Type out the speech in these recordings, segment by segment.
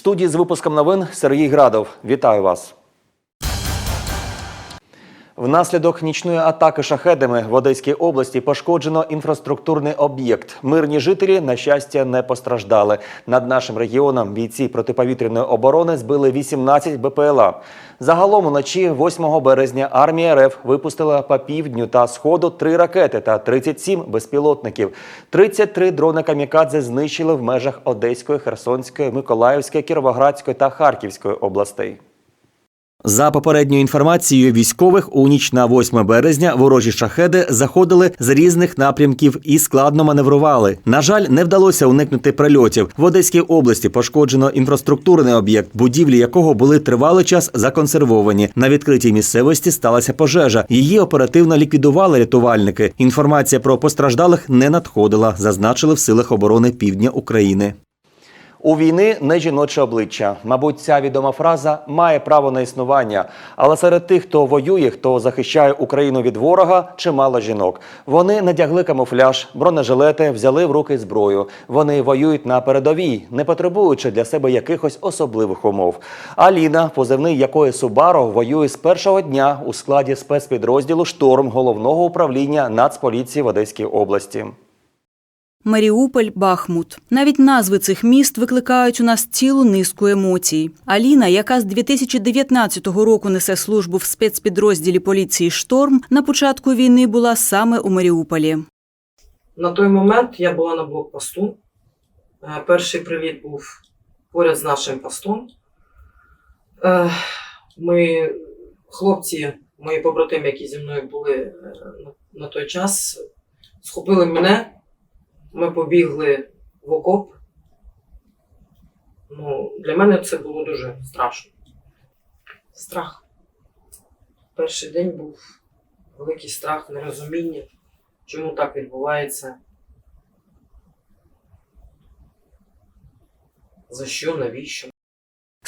студії з випуском новин Сергій Градов. Вітаю вас. Внаслідок нічної атаки шахедами в Одеській області пошкоджено інфраструктурний об'єкт. Мирні жителі, на щастя, не постраждали. Над нашим регіоном бійці протиповітряної оборони збили 18 БПЛА. Загалом уночі 8 березня армія РФ випустила по півдню та сходу три ракети та 37 безпілотників. 33 дрони камікадзе знищили в межах Одеської, Херсонської, Миколаївської, Кіровоградської та Харківської областей. За попередньою інформацією військових, у ніч на 8 березня ворожі шахеди заходили з різних напрямків і складно маневрували. На жаль, не вдалося уникнути прильотів. В Одеській області пошкоджено інфраструктурний об'єкт, будівлі якого були тривалий час законсервовані. На відкритій місцевості сталася пожежа. Її оперативно ліквідували рятувальники. Інформація про постраждалих не надходила, зазначили в силах оборони Півдня України. У війни не жіноче обличчя. Мабуть, ця відома фраза має право на існування. Але серед тих, хто воює, хто захищає Україну від ворога, чимало жінок. Вони надягли камуфляж, бронежилети, взяли в руки зброю. Вони воюють на передовій, не потребуючи для себе якихось особливих умов. Аліна, позивний якої Субаро, воює з першого дня у складі спецпідрозділу Шторм головного управління Нацполіції в Одеській області. Маріуполь, Бахмут. Навіть назви цих міст викликають у нас цілу низку емоцій. Аліна, яка з 2019 року несе службу в спецпідрозділі поліції Шторм, на початку війни була саме у Маріуполі. На той момент я була на блокпосту. Е, Перший приліт був поряд з нашим постом. Е, Ми, хлопці, мої побратими, які зі мною були е, на той час, схопили мене. Ми побігли в окоп. Ну, для мене це було дуже страшно. Страх. Перший день був великий страх, нерозуміння чому так відбувається. За що, навіщо?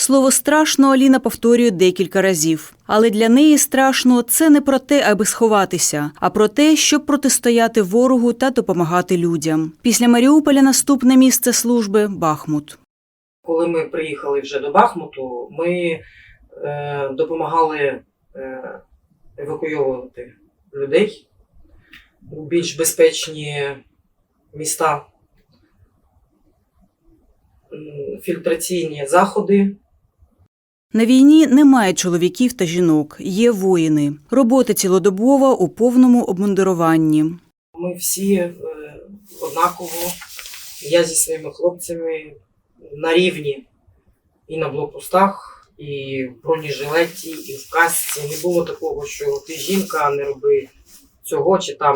Слово страшно Аліна повторює декілька разів. Але для неї страшно це не про те, аби сховатися, а про те, щоб протистояти ворогу та допомагати людям. Після Маріуполя наступне місце служби Бахмут. Коли ми приїхали вже до Бахмуту, ми е, допомагали е, евакуйовувати людей у більш безпечні міста. Фільтраційні заходи На війні немає чоловіків та жінок, є воїни. Робота цілодобова у повному обмундируванні. Ми всі е, однаково, я зі своїми хлопцями на рівні і на блокпостах, і в бронежилеті, і в касці. Не було такого, що ти жінка, не роби цього, чи там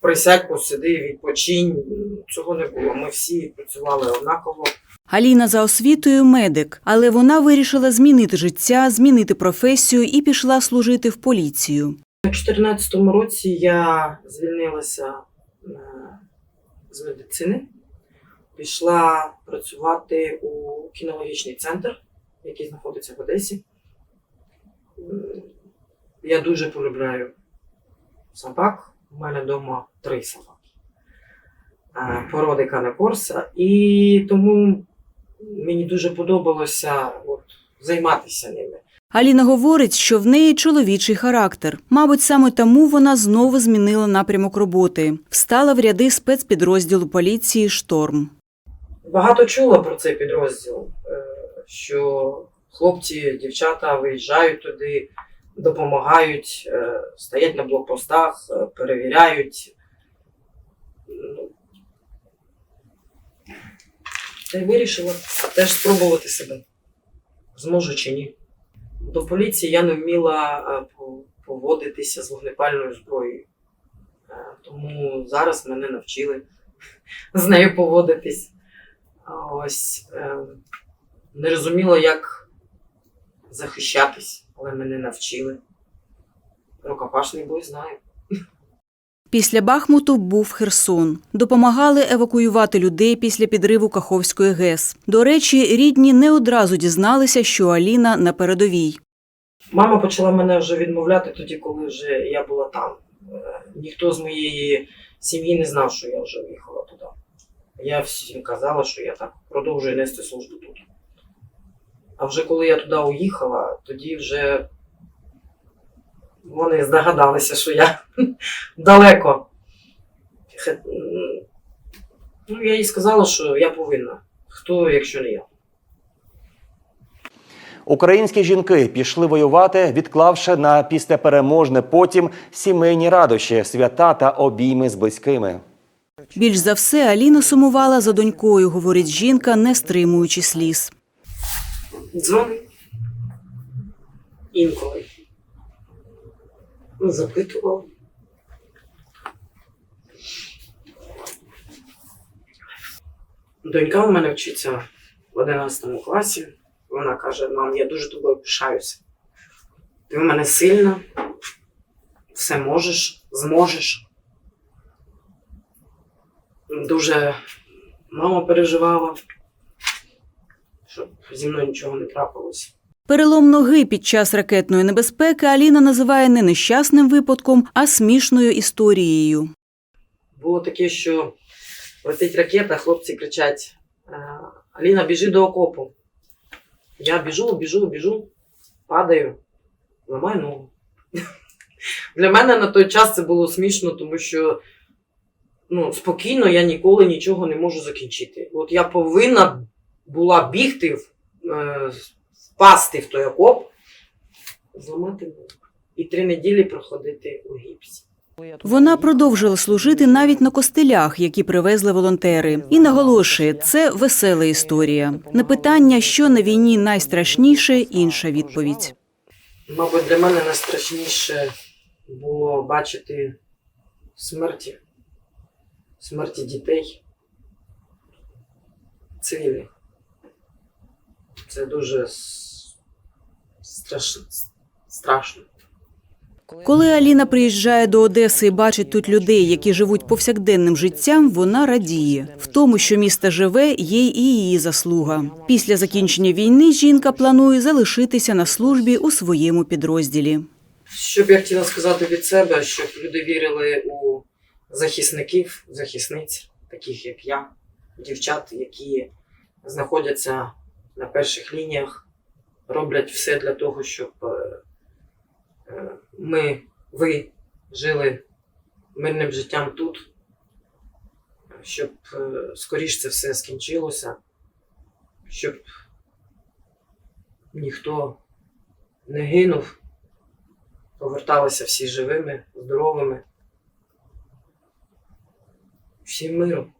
присядь, посиди, відпочинь. Цього не було. Ми всі працювали однаково. Аліна за освітою медик, але вона вирішила змінити життя, змінити професію і пішла служити в поліцію. У 2014 році я звільнилася е, з медицини, пішла працювати у кінологічний центр, який знаходиться в Одесі. Я дуже полюбляю собак. У мене вдома три собаки. Е, Породи Кане Корса. І тому мені дуже подобалося от, займатися ними. Аліна говорить, що в неї чоловічий характер. Мабуть, саме тому вона знову змінила напрямок роботи, встала в ряди спецпідрозділу поліції Шторм. Багато чула про цей підрозділ, е, що хлопці, дівчата виїжджають туди, допомагають, е, стоять на блокпостах, е, перевіряють. Та й вирішила теж спробувати себе. Зможу чи ні. До поліції я не вміла е, поводитися з вогнепальною зброєю. Е, Тому зараз мене навчили з нею поводитись. Ось е, не розуміла, як захищатись, але мене навчили. Рукопашний бой знаю. Після Бахмуту був Херсон. Допомагали евакуювати людей після підриву Каховської ГЕС. До речі, рідні не одразу дізналися, що Аліна на передовій. Мама почала мене вже відмовляти тоді, коли вже я була там. Е, Ніхто з моєї сім'ї не знав, що я вже виїхала туди. Я всім казала, що я так продовжую нести службу тут. А вже коли я туди уїхала, тоді вже вони здогадалися, що я далеко. Ну, я їй сказала, що я повинна. Хто, якщо не я? Українські жінки пішли воювати, відклавши на післяпереможне потім сімейні радощі, свята та обійми з близькими. Більш за все Аліна сумувала за донькою, говорить жінка, не стримуючи сліз. Дзвони. Інколи. Запитував. Донька у мене вчиться в 11 класі. Вона каже: мам, я дуже тобою пишаюся. Ти в мене сильна, все можеш, зможеш. Дуже мама переживала, щоб зі мною нічого не трапилося. Перелом ноги під час ракетної небезпеки Аліна називає не нещасним випадком, а смішною історією. Було таке, що летить ракета, хлопці кричать: «Е, Аліна, біжи до окопу. Я біжу, біжу, біжу, падаю, ламаю ногу. Для мене на той час це було смішно, тому що ну, спокійно я ніколи нічого не можу закінчити. От я повинна була бігти, в- е, впасти в той окоп, зламати ногу. І три неділі проходити у гіпсі. Вона продовжила служити навіть на костелях, які привезли волонтери, і наголошує, це весела історія. На питання, що на війні найстрашніше, інша відповідь. Мабуть, для мене найстрашніше було бачити смерті, смерті дітей цивільних. Це дуже с- страшно. страшно. Коли Аліна приїжджає до Одеси і бачить тут людей, які живуть повсякденним життям, вона радіє. В тому, що місто живе, є і її заслуга. Після закінчення війни жінка планує залишитися на службі у своєму підрозділі. Що б я хотіла сказати від себе, щоб люди вірили у захисників, захисниць, таких як я, дівчат, які знаходяться на перших лініях, роблять все для того, щоб е, е, ми, ви жили мирним життям тут, щоб е, скоріш це все скінчилося, щоб ніхто не гинув поверталися всі живими, здоровими. Всім миру.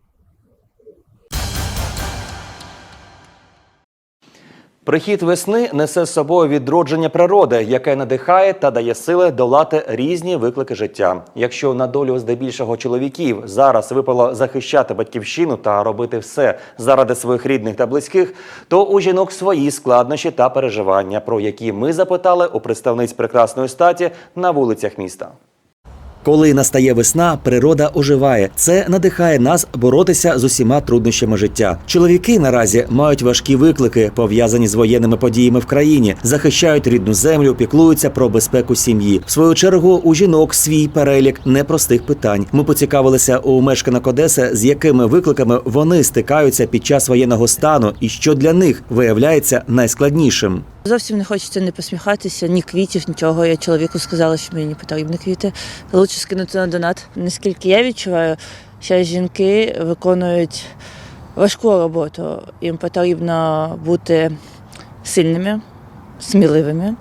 Прихід весни несе з собою відродження природи, яке надихає та дає сили долати різні виклики життя. Якщо на долю здебільшого чоловіків зараз випало захищати батьківщину та робити все заради своїх рідних та близьких, то у жінок свої складнощі та переживання, про які ми запитали у представниць прекрасної статі на вулицях міста. Коли настає весна, природа оживає. Це надихає нас боротися з усіма труднощами життя. Чоловіки наразі мають важкі виклики, пов'язані з воєнними подіями в країні, захищають рідну землю, піклуються про безпеку сім'ї. В свою чергу у жінок свій перелік непростих питань. Ми поцікавилися у мешканок Одеси, з якими викликами вони стикаються під час воєнного стану, і що для них виявляється найскладнішим. Зовсім не хочеться не посміхатися, ні квітів, нічого. Я чоловіку сказала, що мені не потрібні квіти. Лучше скинути на донат. Наскільки я відчуваю, що жінки виконують важку роботу. Їм потрібно бути сильними, сміливими,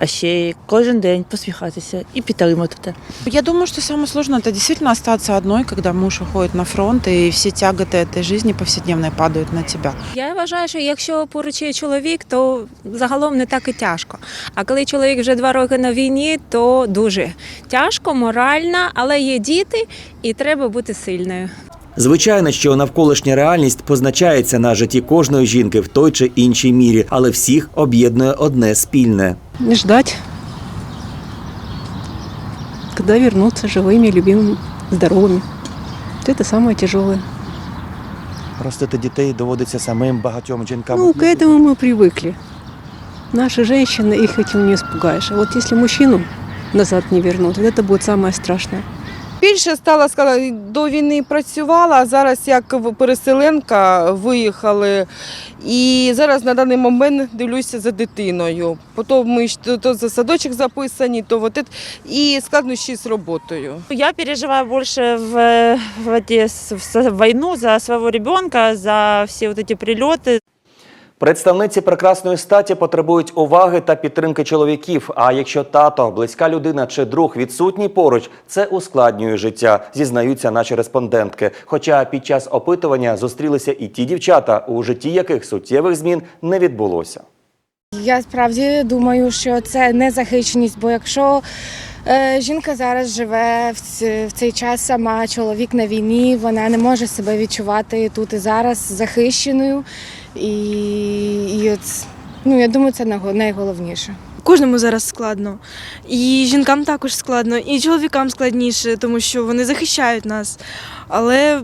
а ще й кожен день посміхатися і підтримувати те. Я думаю, что самое сложное это действительно остаться одной, когда муж уходит на фронт, и все тяготы этой жизни повседневной падают на тебя. Я вважаю, що якщо поруч є чоловік, то загалом не так і тяжко. А коли чоловік вже два роки на війні, то дуже тяжко, морально, але є діти, і треба бути сильною. Звичайно, що навколишня реальність позначається на житті кожної жінки в той чи іншій мірі, але всіх об'єднує одне спільне. Не ждать, когда вернутся живыми, любимыми, здоровыми. Вот Это самое тяжелое. Ростити дітей доводиться самим багатьом жінкам. Ну, к этому мы привыкли. Наши женщины, их этим не испугаешь. А вот если мужчину назад не вернут, вот это будет самое страшное. більше стала сказати, до війни працювала, а зараз як в- переселенка виїхали. І зараз на даний момент дивлюся за дитиною. Потім ми ж то, то за садочок записані, то вот это, і складнощі з роботою. Я переживаю больше в, в, эти, в, с- войну за своего ребенка, за все вот эти прилеты. Представниці прекрасної статі потребують уваги та підтримки чоловіків. А якщо тато, близька людина чи друг відсутній поруч, це ускладнює життя, зізнаються наші респондентки. Хоча під час опитування зустрілися і ті дівчата, у житті яких суттєвих змін не відбулося. Я справді думаю, що це незахищеність, бо якщо е, жінка зараз живе в цей час сама, чоловік на війні, вона не може себе відчувати тут і зараз захищеною. І, і от, ну, я думаю, це найго- найголовніше. Кожному зараз складно. І жінкам також складно, і чоловікам складніше, тому що вони захищають нас. Але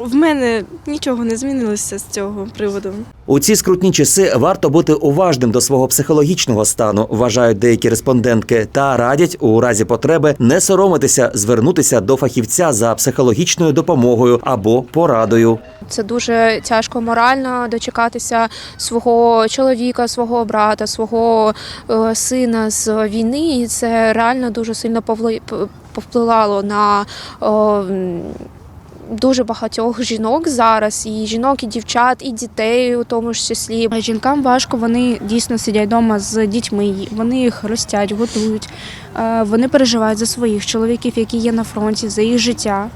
в мене нічого не змінилося з цього приводу. У ці скрутні часи варто бути уважним до свого психологічного стану, вважають деякі респондентки, та радять у разі потреби не соромитися, звернутися до фахівця за психологічною допомогою або порадою. Це дуже тяжко морально дочекатися свого чоловіка, свого брата, свого е, сина з війни. І це реально дуже сильно повли- повпливало на дуже багатьох жінок зараз, і жінок, і дівчат, і дітей у тому ж числі. Жінкам важко, вони дійсно сидять вдома з дітьми, вони їх ростять, готують. Е, Вони переживають за своїх чоловіків, які є на фронті, за їх життя.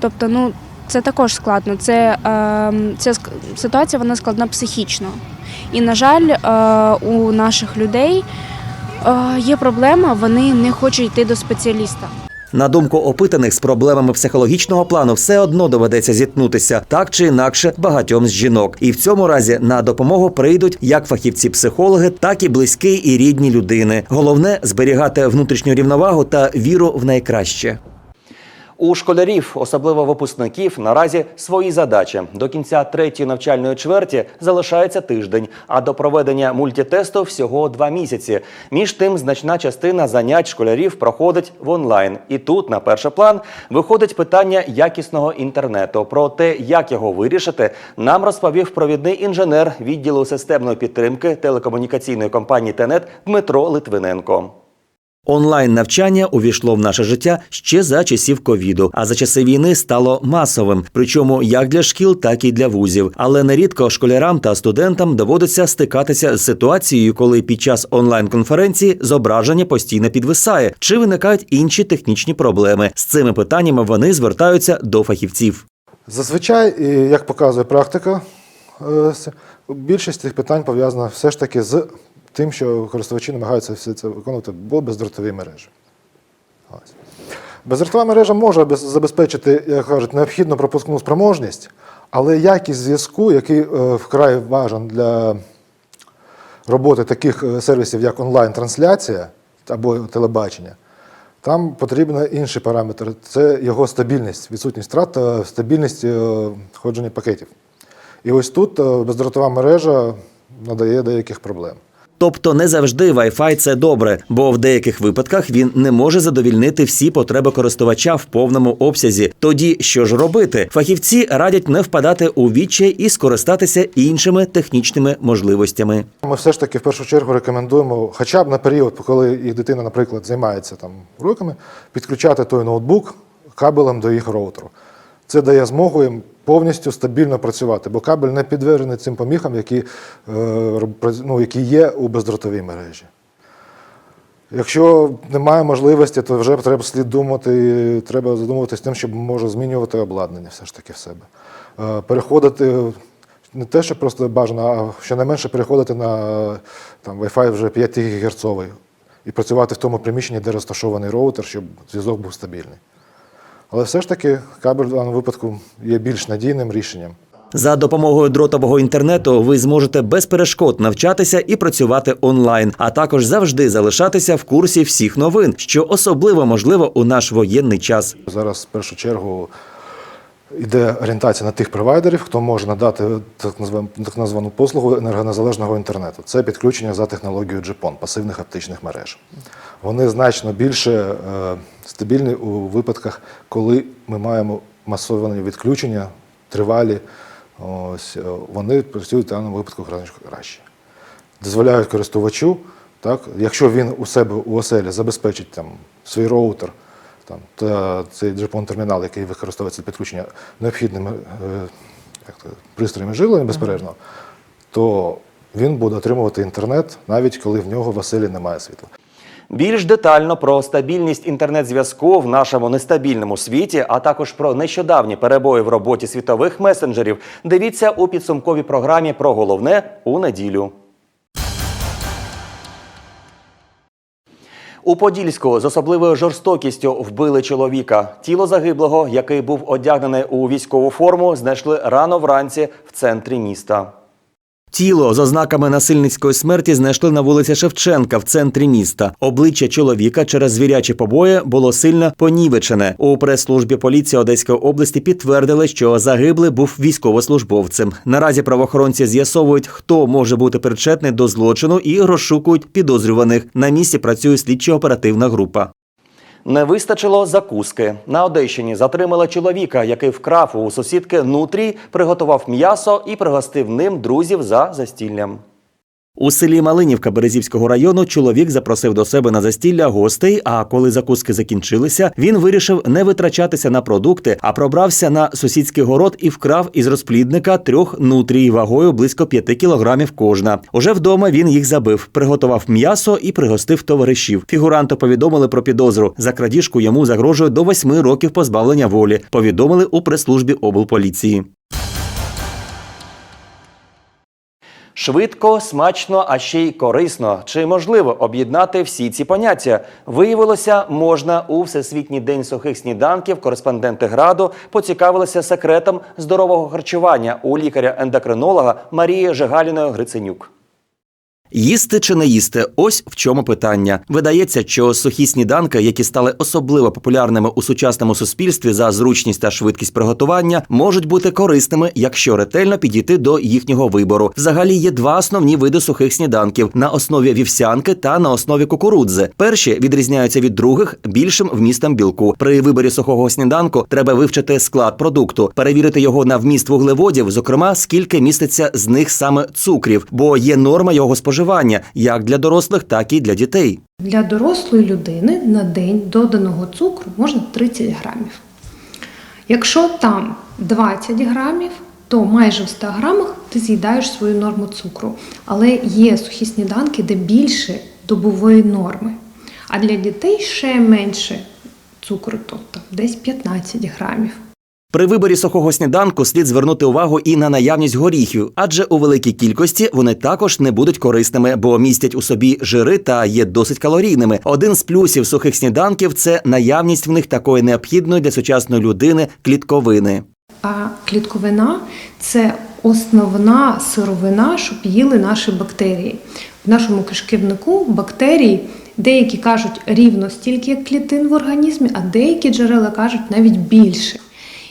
Тобто, ну це також складно. Це, е, ця ситуація вона складна психічно. І, на жаль, е, у наших людей е, є проблема, вони не хочуть йти до спеціаліста. На думку опитаних з проблемами психологічного плану, все одно доведеться зіткнутися так чи інакше багатьом з жінок. І в цьому разі на допомогу прийдуть як фахівці-психологи, так і близькі і рідні людини. Головне зберігати внутрішню рівновагу та віру в найкраще. У школярів, особливо випускників, наразі свої задачі. До кінця третьої навчальної чверті залишається тиждень, а до проведення мультитесту всього два місяці. Між тим, значна частина занять школярів проходить в онлайн. І тут, на перший план, виходить питання якісного інтернету. Про те, як його вирішити, нам розповів провідний інженер відділу системної підтримки телекомунікаційної компанії ТЕНЕТ Дмитро Литвиненко. Онлайн навчання увійшло в наше життя ще за часів ковіду, а за часи війни стало масовим, причому як для шкіл, так і для вузів. Але нерідко школярам та студентам доводиться стикатися з ситуацією, коли під час онлайн-конференції зображення постійно підвисає, чи виникають інші технічні проблеми. З цими питаннями вони звертаються до фахівців. Зазвичай, як показує практика, е, більшість цих питань пов'язана все ж таки з тим, що користувачі намагаються все це виконувати в бездротовій мережі. Бездротова мережа може забезпечити, як кажуть, необхідну пропускну спроможність, але якість зв'язку, який е, вкрай важен для роботи таких е, сервісів, як онлайн-трансляція або телебачення, там потрібен інший параметр це його стабільність, відсутність втрат та стабільність е, ходження пакетів. І ось тут е, бездротова мережа надає деяких проблем. Тобто не завжди Wi-Fi – це добре, бо в деяких випадках він не може задовільнити всі потреби користувача в повному обсязі. Тоді що ж робити? Фахівці радять не впадати у відчай і скористатися іншими технічними можливостями. Ми все ж таки в першу чергу рекомендуємо, хоча б на період, коли їх дитина, наприклад, займається там уроками, підключати той ноутбук кабелем до їх роутеру. Це дає змогу їм повністю стабільно працювати, бо кабель не підтверджений цим поміхам, які, е, ну, які є у бездротовій мережі. Якщо немає можливості, то вже треба слід думати, треба задумуватися тим, щоб може змінювати обладнання все ж таки в себе. Е, Переходити не те, що просто бажано, а щонайменше переходити на там, Wi-Fi вже 5 ГГц і працювати в тому приміщенні, де розташований роутер, щоб зв'язок був стабільний. Але все ж таки кабель в даному випадку є більш надійним рішенням. За допомогою дротового інтернету ви зможете без перешкод навчатися і працювати онлайн, а також завжди залишатися в курсі всіх новин, що особливо можливо у наш воєнний час. Зараз в першу чергу йде орієнтація на тих провайдерів, хто може надати так названу, так названу послугу енергонезалежного інтернету. Це підключення за технологією GPON, пасивних оптичних мереж. Вони значно більше е, стабільний у випадках, коли ми маємо масовані відключення, тривалі. Ось, е, вони працюють в даному випадку краще- краще. Дозволяють користувачу, так, якщо він у себе у оселі забезпечить там, свій роутер там, та цей джепон-термінал, який використовується для підключення необхідними е, пристроями жилення безперервно, то він буде отримувати інтернет, навіть коли в нього в оселі немає світла. Більш детально про стабільність інтернет-зв'язку в нашому нестабільному світі, а також про нещодавні перебої в роботі світових месенджерів, дивіться у підсумковій програмі про головне у неділю. У Подільську з особливою жорстокістю вбили чоловіка. Тіло загиблого, який був одягнений у військову форму, знайшли рано вранці в центрі міста. Тіло з ознаками насильницької смерті знайшли на вулиці Шевченка в центрі міста. Обличчя чоловіка через звірячі побої було сильно понівечене. У прес-службі поліції Одеської області підтвердили, що загиблий був військовослужбовцем. Наразі правоохоронці з'ясовують, хто може бути причетний до злочину і розшукують підозрюваних. На місці працює слідчо-оперативна група. Не вистачило закуски. На Одещині затримали чоловіка, який вкрав у сусідки нутрій, приготував м'ясо і пригостив ним друзів за застіллям. У селі Малинівка Березівського району чоловік запросив до себе на застілля гостей. А коли закуски закінчилися, він вирішив не витрачатися на продукти, а пробрався на сусідський город і вкрав із розплідника трьох нутрій вагою близько п'яти кілограмів кожна. Уже вдома він їх забив, приготував м'ясо і пригостив товаришів. Фігуранту повідомили про підозру. За крадіжку йому загрожує до восьми років позбавлення волі. Повідомили у прес-службі облполіції. Швидко, смачно, а ще й корисно. Чи можливо об'єднати всі ці поняття? Виявилося, можна у Всесвітній день сухих сніданків. Кореспонденти граду поцікавилися секретом здорового харчування у лікаря-ендокринолога Марії Жигаліної Гриценюк. Їсти чи не їсти? Ось в чому питання. Видається, що сухі сніданки, які стали особливо популярними у сучасному суспільстві за зручність та швидкість приготування, можуть бути корисними, якщо ретельно підійти до їхнього вибору. Взагалі є два основні види сухих сніданків на основі вівсянки та на основі кукурудзи. Перші відрізняються від других більшим вмістом білку. При виборі сухого сніданку треба вивчити склад продукту, перевірити його на вміст вуглеводів, зокрема скільки міститься з них саме цукрів, бо є норма його споживання як для дорослих, так і для дітей. Для дорослої людини на день доданого цукру можна 30 грамів. Якщо там 20 грамів, то майже в 100 грамах ти з'їдаєш свою норму цукру. Але є сухі сніданки, де більше добової норми. А для дітей ще менше цукру, тобто десь 15 грамів. При виборі сухого сніданку слід звернути увагу і на наявність горіхів, адже у великій кількості вони також не будуть корисними, бо містять у собі жири та є досить калорійними. Один з плюсів сухих сніданків це наявність в них такої необхідної для сучасної людини клітковини. А клітковина це основна сировина, щоб їли наші бактерії. В нашому кишківнику бактерій деякі кажуть рівно стільки, як клітин в організмі, а деякі джерела кажуть навіть більше.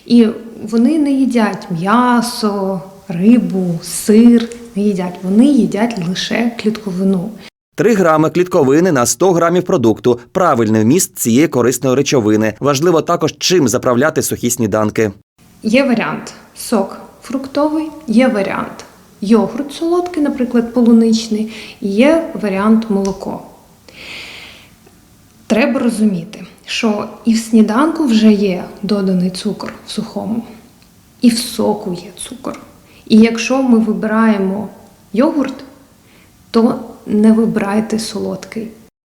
І вони не їдять м'ясо, рибу, сир, не їдять. Вони їдять лише клітковину. 3 грами клітковини на 100 грамів продукту правильний вміст цієї корисної речовини. Важливо також чим заправляти сухі сніданки. Є варіант сок фруктовий, є варіант йогурт солодкий, наприклад, полуничний, і є варіант молоко. Треба розуміти, що і в сніданку вже є доданий цукор в сухому, і в соку є цукор. І якщо ми вибираємо йогурт, то не вибирайте солодкий.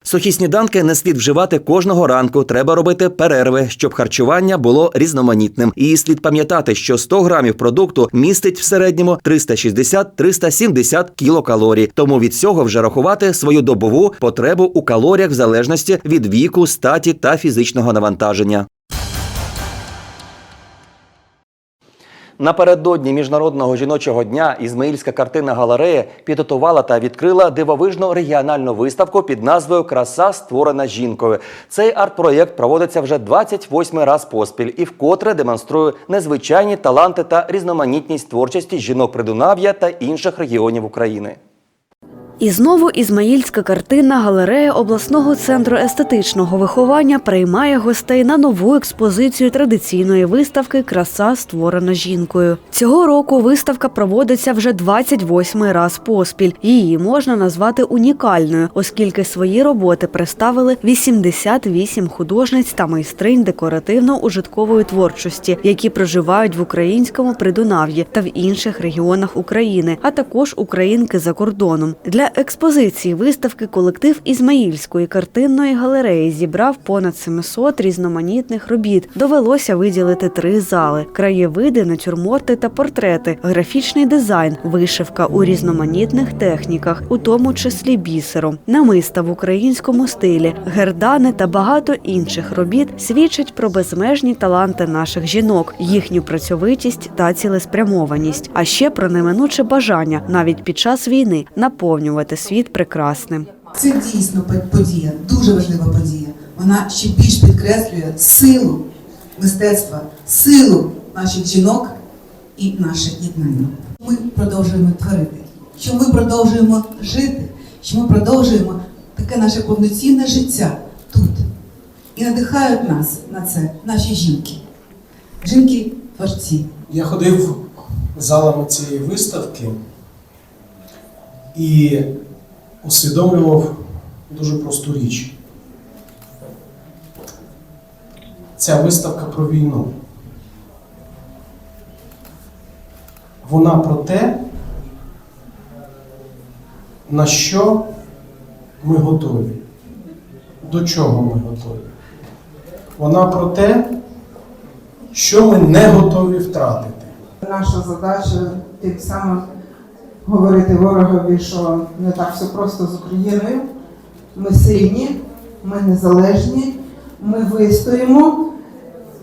Сухі сніданки не слід вживати кожного ранку. Треба робити перерви, щоб харчування було різноманітним. І слід пам'ятати, що 100 грамів продукту містить в середньому 360-370 кілокалорій. Тому від цього вже рахувати свою добову потребу у калоріях в залежності від віку, статі та фізичного навантаження. Напередодні міжнародного жіночого дня Ізмаїльська картина галерея підготувала та відкрила дивовижну регіональну виставку під назвою Краса створена жінкою. Цей арт-проєкт проводиться вже 28 раз поспіль і вкотре демонструє незвичайні таланти та різноманітність творчості жінок Придунав'я та інших регіонів України. І знову Ізмаїльська картинна галерея обласного центру естетичного виховання приймає гостей на нову експозицію традиційної виставки Краса створена жінкою. Цього року виставка проводиться вже 28-й раз поспіль. Її можна назвати унікальною, оскільки свої роботи представили 88 художниць та майстринь декоративно-ужиткової творчості, які проживають в українському Придунав'ї та в інших регіонах України, а також українки за кордоном. Для експозиції виставки колектив Ізмаїльської картинної галереї зібрав понад 700 різноманітних робіт. Довелося виділити три зали: краєвиди, натюрморти та портрети, графічний дизайн, вишивка у різноманітних техніках, у тому числі бісером, намиста в українському стилі, гердани та багато інших робіт свідчать про безмежні таланти наших жінок, їхню працьовитість та цілеспрямованість, а ще про неминуче бажання навіть під час війни наповнювати світ прекрасним. Це дійсно подія, дуже важлива подія. Вона ще більш підкреслює силу мистецтва, силу наших жінок і наше єднання. Ми продовжуємо творити, що ми продовжуємо жити, що ми продовжуємо таке наше повноцінне життя тут. І надихають нас на це наші жінки, жінки-творці. Я ходив залами цієї виставки і усвідомлював дуже просту річ. Ця виставка про війну. Вона про те, на що ми готові, до чого ми готові. Вона про те, що ми не готові втратити. Наша задача тим самим говорити ворогові, що не так все просто з Україною. Ми сильні, ми незалежні, ми вистоїмо.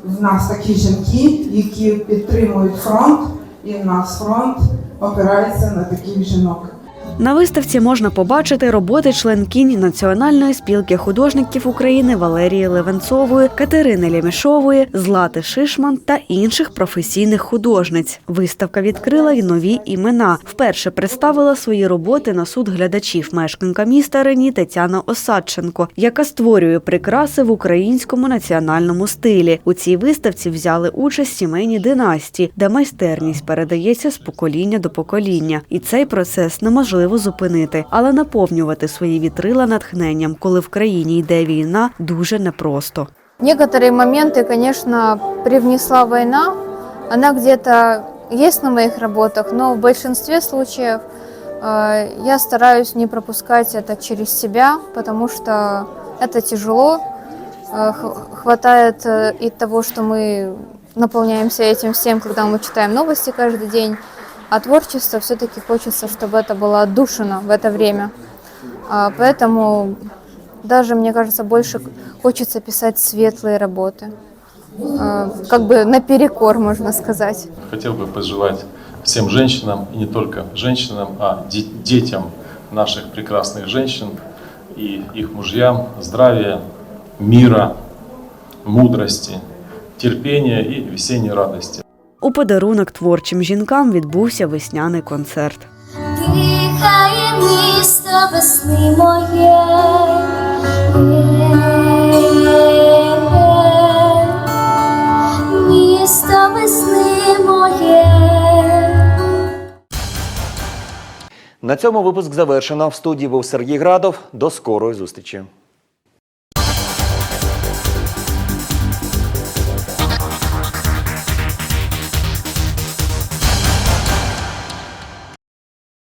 В нас такі жінки, які підтримують фронт, і в нас фронт опирається на таких жінок. На виставці можна побачити роботи членкінь Національної спілки художників України Валерії Левенцової, Катерини Лямішової, Злати Шишман та інших професійних художниць. Виставка відкрила й нові імена. Вперше представила свої роботи на суд глядачів мешканка міста Рені Тетяна Осадченко, яка створює прикраси в українському національному стилі. У цій виставці взяли участь сімейні династії, де майстерність передається з покоління до покоління, і цей процес неможливо зупинити, але наповнювати свої вітрила натхненням, коли в країні йде війна, дуже непросто. Некоторые моменты, конечно, привнесла война. Она где-то есть на моих работах, но в большинстве случаев э, я стараюсь не пропускать это через себя, потому что это тяжело. Э, х- хватает э, и того, что мы наполняемся этим всем, когда мы читаем новости каждый день. А творчество все-таки хочется, чтобы это было отдушено в это время. А, Поэтому даже, мне кажется, больше хочется писать светлые работы. А, Как бы наперекор, можно сказать. Хотел бы пожелать всем женщинам, и не только женщинам, а де- детям наших прекрасных женщин и их мужьям здравия, мира, мудрости, терпения и весенней радости. У подарунок творчим жінкам відбувся весняний концерт. Дихає місто весни моє, місто весни моє. На цьому випуск завершено. В студії був Сергій Градов. До скорої зустрічі.